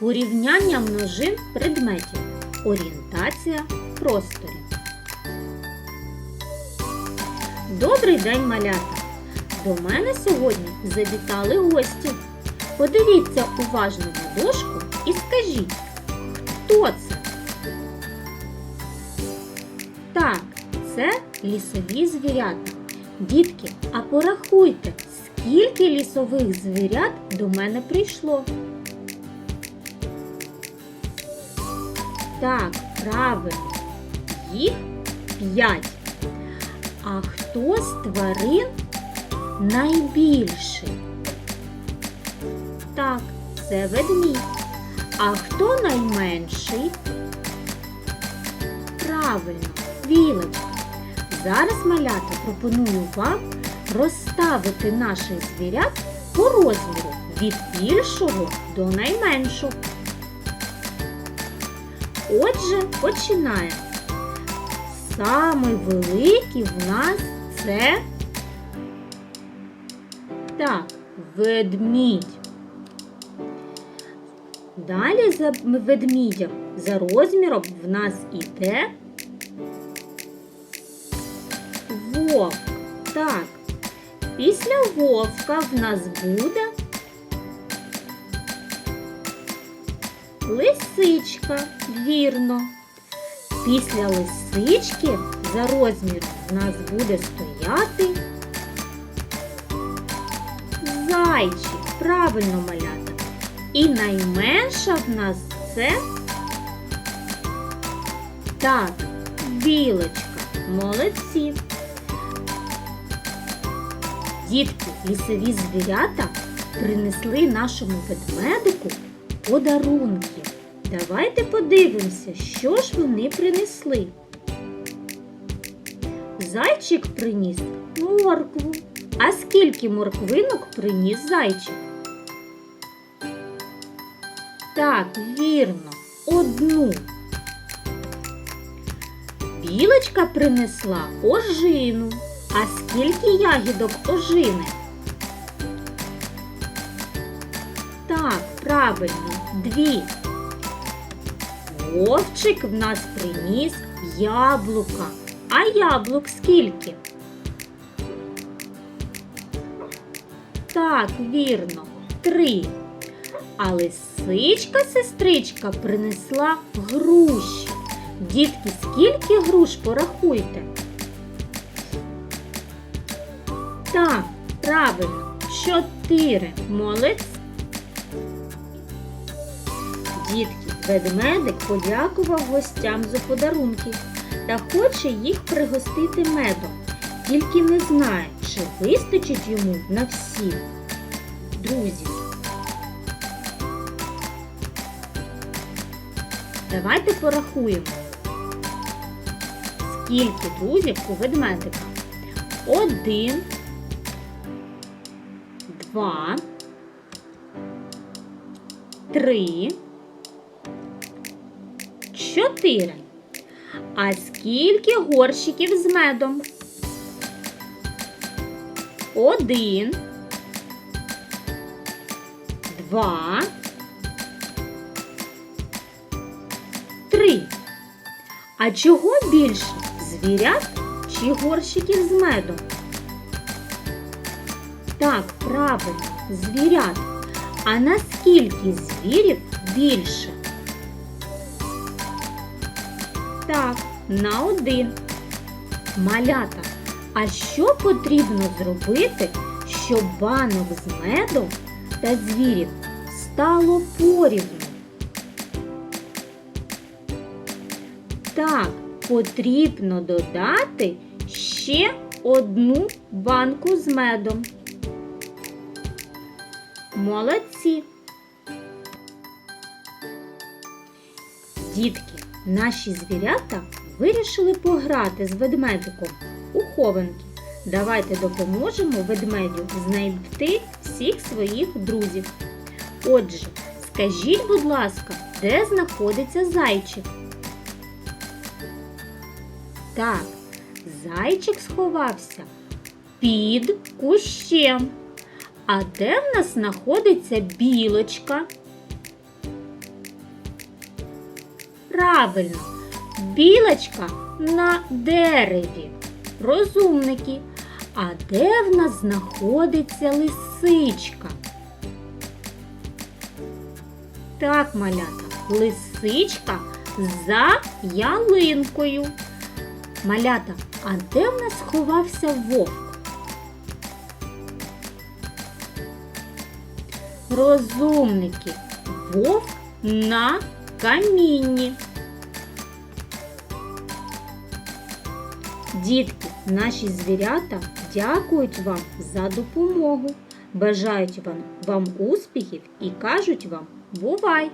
Порівняння множин предметів. Орієнтація в просторі. Добрий день, малята! До мене сьогодні завітали гості. Подивіться уважно на дошку і скажіть, хто це? Так, це лісові звірята. Дітки, а порахуйте, скільки лісових звірят до мене прийшло? Так, правильно, їх п'ять. А хто з тварин найбільший? Так, це ведмідь. А хто найменший? Правильно, білочка. Зараз малята пропоную вам розставити наших звірят по розміру від більшого до найменшого. Отже, починаємо. Самий великий в нас це так, ведмідь. Далі за ведмідям за розміром в нас іде вовк. Так, після вовка в нас буде лисичка, вірно. Після лисички за розміром в нас буде стояти зайчик. Правильно малята. І найменша в нас це так, білочка. Молодці. Дітки, лісові звірята принесли нашому ведмедику подарунки. Давайте подивимося, що ж вони принесли. Зайчик приніс моркву. А скільки морквинок приніс зайчик? Так, вірно, одну. Білочка принесла ожину. А скільки ягідок ожини? Правильно, дві. Вовчик в нас приніс яблука. А яблук скільки? Так, вірно, три. А лисичка сестричка принесла груші. Дітки, скільки груш порахуйте? Так, правильно, чотири. Молодці. Дітки, ведмедик подякував гостям за подарунки та хоче їх пригостити медом, тільки не знає, чи вистачить йому на всіх. Друзі. Давайте порахуємо, скільки друзів у ведмедика. Один, два, три, чотири. А скільки горщиків з медом? Один, два, три. А чого більше? Звірят чи горщиків з медом? Так, правильно, звірят. А наскільки звірів більше? Так, на один. Малята. А що потрібно зробити, щоб банок з медом та звірів стало порівну? Так, потрібно додати ще одну банку з медом. Молодці! Дітки, наші звірята вирішили пограти з ведмедиком у хованки. Давайте допоможемо ведмедю знайти всіх своїх друзів. Отже, скажіть, будь ласка, де знаходиться зайчик? Так, зайчик сховався під кущем. А де в нас знаходиться білочка? Правильно, білочка на дереві. Розумники. А де в нас знаходиться лисичка? Так, малята, лисичка за ялинкою. Малята, а де в нас сховався вовк? Розумники, вовк на камінні. Дітки, наші звірята дякують вам за допомогу. Бажають вам, вам успіхів і кажуть вам бувай!